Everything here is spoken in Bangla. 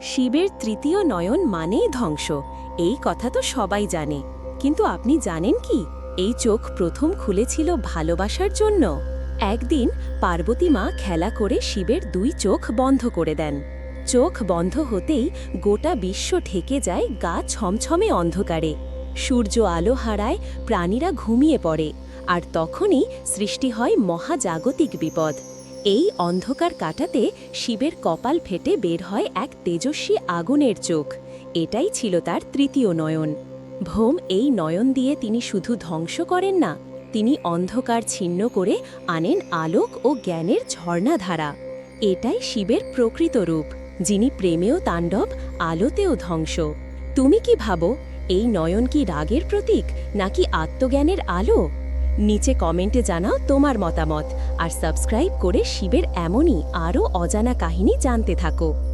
শিবের তৃতীয় নয়ন মানেই ধ্বংস। এই কথা তো সবাই জানে। কিন্তু আপনি জানেন কি? এই চোখ প্রথম খুলেছিল ভালোবাসার জন্য। একদিন পার্বতী মা খেলা করে শিবের দুই চোখ বন্ধ করে দেন। চোখ বন্ধ হতেই গোটা বিশ্ব ঠেকে যায় গা ছমছমে অন্ধকারে। সূর্য আলো হারায় প্রাণীরা ঘুমিয়ে পড়ে, আর তখনই সৃষ্টি হয় মহাজাগতিক বিপদ। এই অন্ধকার কাটাতে শিবের কপাল ফেটে বের হয় এক তেজস্বী আগুনের চোখ। এটাই ছিল তার তৃতীয় নয়ন। ভোম এই নয়ন দিয়ে তিনি শুধু ধ্বংস করেন না, তিনি অন্ধকার ছিন্ন করে আনেন আলোক ও জ্ঞানের ঝর্ণাধারা। এটাই শিবের প্রকৃত রূপ, যিনি প্রেমেও তাণ্ডব, আলোতেও ধ্বংস। তুমি কি ভাবো, এই নয়ন কি রাগের প্রতীক, নাকি আত্মজ্ঞানের আলো? নিচে কমেন্টে জানাও তোমার মতামত। আর সাবস্ক্রাইব করে শিবের এমনই আরও অজানা কাহিনী জানতে থাকো।